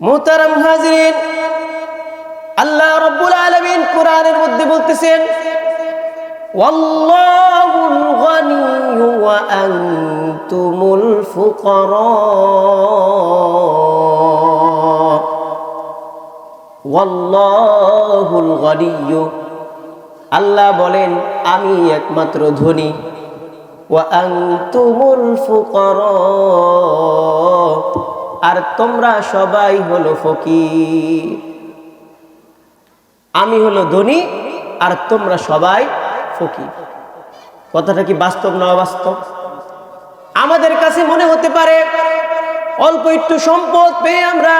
মোহতারাম হাজরিন, আল্লাহ রব্বুল আলমিন কোরআনের মধ্যে বলতেছেন আল্লাহ বলেন, আমি একমাত্র ধনী। ওয়া আংতুমুল ফুকর। আর তোমরা সবাই হলো ফকির। আমি হলো ধনী আর তোমরা সবাই ফকির। কথাটা কি বাস্তব না অবাস্তব? আমাদের কাছে মনে হতে পারে, অল্প একটু সম্পদ পেয়ে আমরা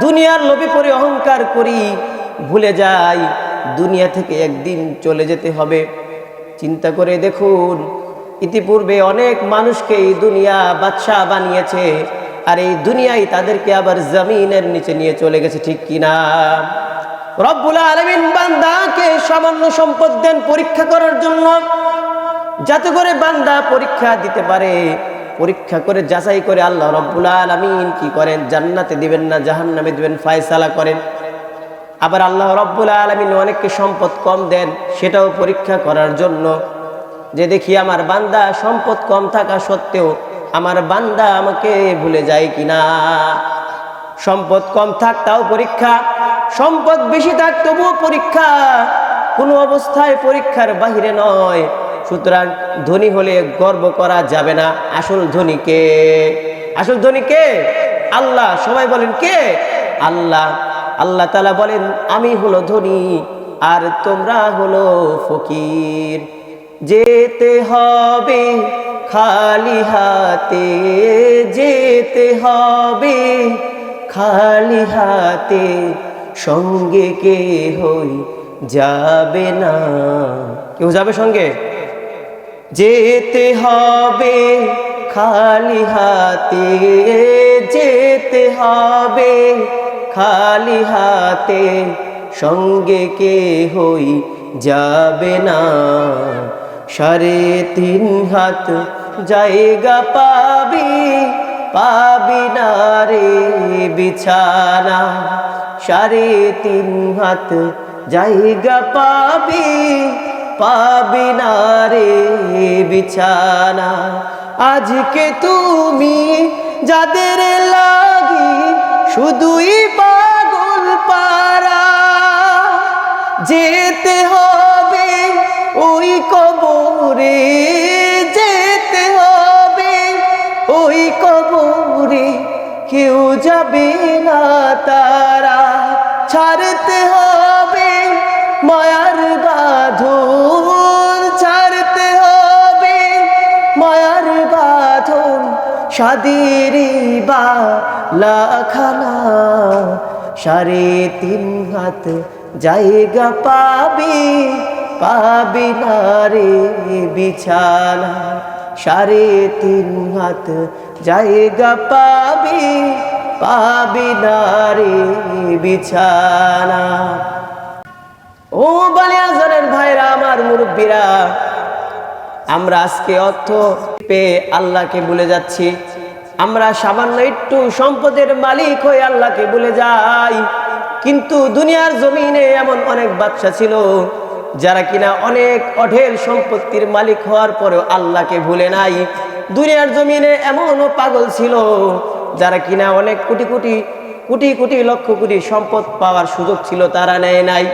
দুনিয়ার লোভে পরে অহংকার করি, ভুলে যাই, দুনিয়া থেকে একদিন চলে যেতে হবে। চিন্তা করে দেখুন, ইতিপূর্বে অনেক মানুষকে এই দুনিয়া বাদশাহ বানিয়েছে। আর এই দুনিয়ায় তাদেরকে আবার জমিনের নিচে নিয়ে চলে গেছে, ঠিক কিনা? রব্বুল আলমিন বান্দাকে সামান্য সম্পদ দেন পরীক্ষা করার জন্য। যাতে করে বান্দা পরীক্ষা দিতে পারে। পরীক্ষা করে যাচাই করে আল্লাহ রব্বুল আলমিন কি করেন? জান্নাতে দিবেন না, জাহান্নামে দিবেন, ফায়সালা করেন। আবার আল্লাহ রব্বুল আলমিন অনেককে সম্পদ কম দেন, সেটাও পরীক্ষা করার জন্য। যে দেখি আমার বান্দা সম্পদ কম থাকা সত্ত্বেও আমার বান্দা আমাকে ভুলে যায় কিনা? সম্পদ কম থাক, তাও পরীক্ষা। সম্পদ বেশি থাক, তবুও পরীক্ষা। কোনো অবস্থায় পরীক্ষার বাহিরে নয়। সুতরাং ধনী হলে গর্ব করা যাবে না। আসল ধনীকে আসল ধনীকে আল্লাহ। সবাই বলেন কে? আল্লাহ। আল্লাহ তালা বলেন, আমি হলো ধনী, আর তোমরা হলো ফকির। যেতে হবে খালি হাতে যেতে হবে। খালি হাতে সঙ্গে কে হই যাবে না। কেউ যাবে সঙ্গে? যেতে হবে। খালি হাতে যেতে হবে। খালি হাতে সঙ্গে কে হই যাবে না। সাড়ে তিন হাত জায়গা পাবি পাবি না রে বিছানা। সাড়ে তিন হাত জায়গা পাবি পাবি না রে বিছানা। আজকে তুমি যাদের লাগি শুধুই পাগল পারা যেতে হবে ওই কবরে। যাবে না তারা? ছাড়তে হবে মায়ার বাঁধন। ছাড়তে হবে মায়ার বাঁধন। সাদের বা লাখানা সাড়ে তিন হাত জায়গা পাবি পাবি না রে বিছানা। সাড়ে তিন হাত জায়গা পাবি পাবি না রে বিছানা। ও বালিয়াজরের ভাইরা, আমার মুরব্বীরা, আমরা আজকে অর্থ পেয়ে আল্লাহকে ভুলে যাচ্ছি। আমরা সামান্য একটু সম্পদের মালিক হয়ে আল্লাহকে ভুলে যাই। কিন্তু দুনিয়ার জমিনে এমন অনেক বাচ্চা ছিল, যারা কিনা অনেক অঢেল সম্পত্তির মালিক হওয়ার পরেও আল্লাহকে ভুলে নাই। দুনিয়ার জমিনে এমনও পাগল ছিল যারা কিনা অনেক কোটি কোটি কোটি কোটি লক্ষ কোটি সম্পদ পাওয়ার সুযোগ ছিল, তারা নেয় নাই।